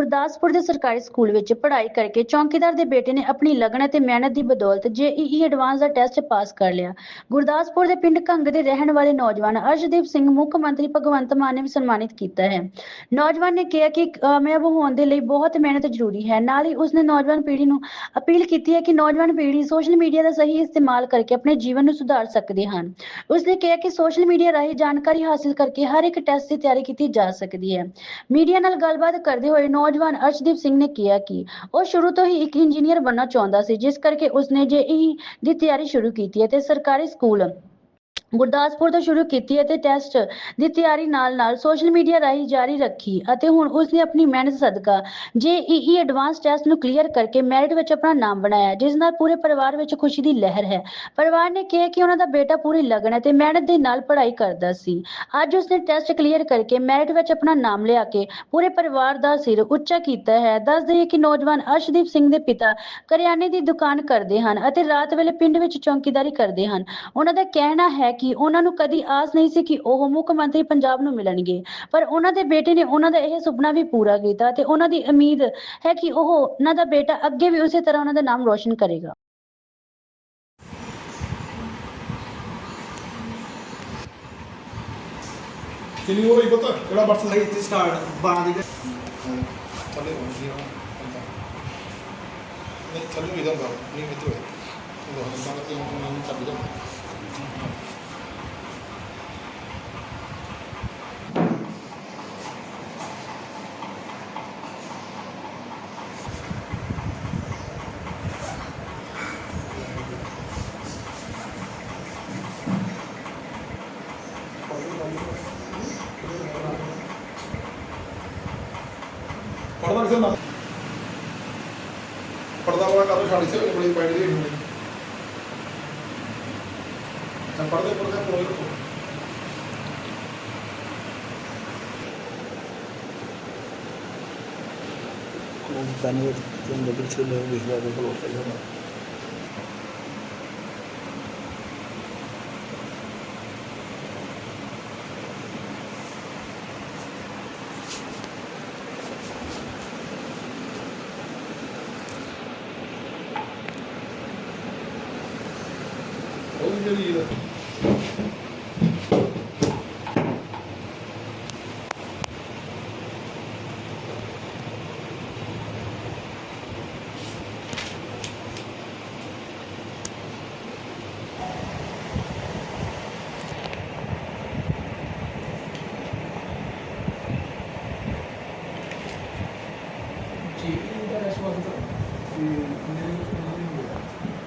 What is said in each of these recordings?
ਗੁਰਦਾਸਪੁਰ ਦੇ ਸਰਕਾਰੀ ਸਕੂਲ ਵਿੱਚ ਪੜ੍ਹਾਈ ਕਰਕੇ ਚੌਕੀਦਾਰ ਦੇ ਬੇਟੇ ਨੇ ਆਪਣੀ ਲਗਨ ਅਤੇ ਮਿਹਨਤ ਦੀ ਬਦੌਲਤ ਜੇਈਈ ਐਡਵਾਂਸ ਦਾ ਟੈਸਟ ਪਾਸ ਕਰ ਲਿਆ। ਗੁਰਦਾਸਪੁਰ ਦੇ ਪਿੰਡ ਕੰਗ ਦੇ ਰਹਿਣ ਵਾਲੇ ਨੌਜਵਾਨ ਅਰਸ਼ਦੀਪ ਸਿੰਘ ਮੁੱਖ ਮੰਤਰੀ ਭਗਵੰਤ ਮਾਨ ਨੇ ਵੀ ਸਨਮਾਨਿਤ ਕੀਤਾ ਹੈ। ਨੌਜਵਾਨ ਨੇ ਕਿਹਾ ਕਿ ਕਾਮਯਾਬ ਹੋਣ ਦੇ ਲਈ ਬਹੁਤ ਮਿਹਨਤ ਜ਼ਰੂਰੀ ਹੈ। ਨਾਲ ਹੀ ਉਸਨੇ ਨੌਜਵਾਨ ਪੀੜ੍ਹੀ ਨੂੰ ਅਪੀਲ ਕੀਤੀ ਹੈ ਕਿ ਨੌਜਵਾਨ ਪੀੜ੍ਹੀ ਸੋਸ਼ਲ ਮੀਡੀਆ ਦਾ ਸਹੀ ਇਸਤੇਮਾਲ ਕਰਕੇ ਆਪਣੇ ਜੀਵਨ ਨੂੰ ਸੁਧਾਰ ਸਕਦੇ ਹਨ। ਉਸਨੇ ਕਿਹਾ ਕਿ ਸੋਸ਼ਲ ਮੀਡੀਆ ਰਾਹੀਂ ਜਾਣਕਾਰੀ ਹਾਸਲ ਕਰਕੇ ਹਰ ਇੱਕ ਟੈਸਟ ਦੀ ਤਿਆਰੀ ਕੀਤੀ ਜਾ ਸਕਦੀ ਹੈ। ਮੀਡੀਆ ਨਾਲ ਗੱਲਬਾਤ ਕਰਦੇ ਹੋਏ ਨੌਜਵਾਨ ਅਰਸ਼ਦੀਪ ਸਿੰਘ ਨੇ ਕਿਹਾ ਕਿ ਉਹ ਸ਼ੁਰੂ ਤੋਂ ਹੀ ਇੱਕ ਇੰਜੀਨੀਅਰ ਬਣਨਾ ਚਾਹੁੰਦਾ ਸੀ, ਜਿਸ ਕਰਕੇ ਉਸਨੇ ਜੇਈ ਦੀ ਤਿਆਰੀ ਸ਼ੁਰੂ ਕੀਤੀ ਅਤੇ ਸਰਕਾਰੀ ਸਕੂਲ ਗੁਰਦਾਸਪੁਰ ਤੋਂ ਸ਼ੁਰੂ ਕੀਤੀ ਅਤੇ ਟੈਸਟ ਦੀ ਤਿਆਰੀ ਨਾਲ-ਨਾਲ ਸੋਸ਼ਲ ਮੀਡੀਆ ਰਾਹੀਂ ਜਾਰੀ ਰੱਖੀ ਅਤੇ ਹੁਣ ਉਸਨੇ ਆਪਣੀ ਮਿਹਨਤ ਸਦਕਾ। ਜੇਈਈ ਐਡਵਾਂਸ ਟੈਸਟ ਨੂੰ ਕਲੀਅਰ ਕਰਕੇ ਮੈਰਿਟ ਵਿੱਚ ਆਪਣਾ ਨਾਮ ਬਣਾਇਆ, ਜਿਸ ਨਾਲ ਪੂਰੇ ਪਰਿਵਾਰ ਵਿੱਚ ਖੁਸ਼ੀ ਦੀ ਲਹਿਰ ਹੈ। ਪਰਿਵਾਰ ਨੇ ਕਿਹਾ ਕਿ ਉਹਨਾਂ ਦਾ ਬੇਟਾ ਪੂਰੀ ਲਗਨ ਅਤੇ ਮਿਹਨਤ ਦੇ ਨਾਲ ਪੜ੍ਹਾਈ ਕਰਦਾ ਸੀ। ਅੱਜ ਉਸਨੇ ਟੈਸਟ ਕਲੀਅਰ ਕਰਕੇ ਮੈਰਿਟ ਵਿੱਚ ਆਪਣਾ ਨਾਮ ਲਿਆ ਕੇ ਪੂਰੇ ਪਰਿਵਾਰ ਦਾ ਸਿਰ ਉੱਚਾ ਕੀਤਾ ਹੈ। ਦੱਸ ਦਈਏ ਕਿ ਨੌਜਵਾਨ ਅਰਸ਼ਦੀਪ ਸਿੰਘ ਦੇ ਪਿਤਾ ਕਰਿਆਨੇ ਦੀ ਦੁਕਾਨ ਕਰਦੇ ਹਨ ਅਤੇ ਰਾਤ ਵੇਲੇ ਪਿੰਡ ਵਿੱਚ ਚੌਕੀਦਾਰੀ ਕਰਦੇ ਹਨ। ਉਹਨਾਂ ਦਾ ਕਹਿਣਾ ਹੈ ਕਿ ਉਹਨਾਂ ਨੂੰ ਕਦੀ ਆਸ ਨਹੀਂ ਸੀ ਕਿ ਉਹ ਮੁੱਖ ਮੰਤਰੀ ਪੰਜਾਬ ਨੂੰ ਮਿਲਣਗੇ। ਪਰ ਉਹਨਾਂ ਦੇ ਬੇਟੇ ਨੇ ਉਹਨਾਂ ਦਾ ਇਹ ਸੁਪਨਾ ਵੀ ਪੂਰਾ ਕੀਤਾ ਤੇ ਉਹਨਾਂ ਦੀ ਉਮੀਦ ਹੈ ਕਿ ਉਹ ਉਹਨਾਂ ਦਾ ਬੇਟਾ ਅੱਗੇ ਵੀ ਉਸੇ ਤਰ੍ਹਾਂ ਉਹਨਾਂ ਦਾ ਨਾਮ ਰੋਸ਼ਨ ਕਰੇਗਾ। ਕਿੰਨੀ ਹੋ ਗਈ ਪਤਾ? ਕਿਹੜਾ ਬਰਸ ਸਹੀ ਤੇ ਸਟਾਰਟ 12 ਦੀ। ਥੱਲੇ ਹੋ ਗਈ ਹਾਂ ਨਹੀਂ ਥੱਲੇ ਵੀ ਜਾਂਦਾ ਨਹੀਂ ਮਿੱਤਰ ਉਹ ਹੰਦਾ ਕਿ ਉਹ ਨਹੀਂ ਚੱਲ ਜਾਂਦਾ ਪੜਦਾ ਕਿਸੇ ਨਾ ਪੜਦਾ ਵਾਲਾ ਕਾਹਦੋਂ ਛਾੜੀ ਸੀ ਉਹ ਬੜੀ ਪੈਣੀ ਦੀ ਹੋਣੀ ਤਾਂ ਪੜਦੇ ਪੜਦੇ Angelina.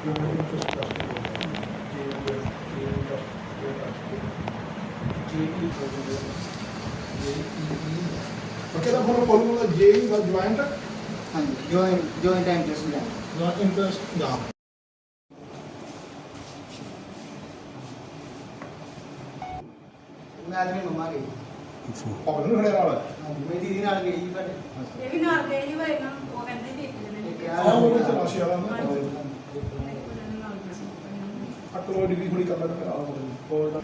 Thank you. ਦਾ ਜੁਆਇੰਟ ਹਾਂਜੀ ਜੋਇਨ ਜੋਇਨ ਟਾਈਮ ਟੈਸਟ ਦਾ। ਨਾ ਇੰਟਰਸਟ ਦਾ। ਮੈਂ ਆਦਮੀ ਮੰਮਾ ਗਈ ਪਾਉਣ ਨੂੰ ਖੜੇ ਨਾਲ? ਹਾਂਜੀ ਮੇਰੀ ਦੀਦੀ ਨਾਲ ਗਈ ਬਟ ਇਹ ਵੀ ਨਾਲ ਉਹ ਕਹਿੰਦੇ ਵੀ ਨੇ ਉਹ ਤੇ ਰਾਸ਼ੀ ਵਾਲਾ ਨਾ। ਇੱਕ ਜਣੇ ਨਾਲ ਗਏ ਸੀ। ਅਕਲੋ ਡਿਗਰੀ ਥੋੜੀ ਕਰ ਲੈਣਾ ਹੋਰ